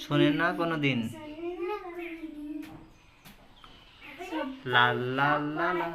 শোন- না কোনো দিন লা লা লা। লা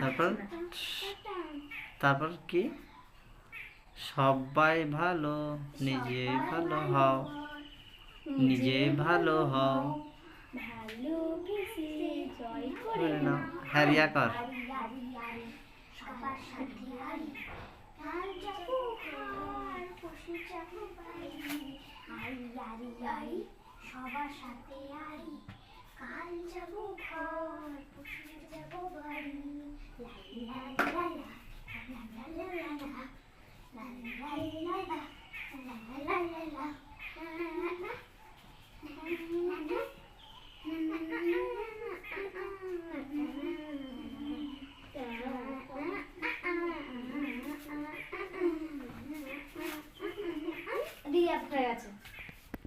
তারপর? তারপর কি? সবাই ভালো নিজে ভালো হও। নিজে ভালো হও। হ্যারিয়া কর সবার সাথে আরি কাল যাব ঘর পশু যাব বাড়ি লা লা লা la la la la la la la la la la la la la gracias.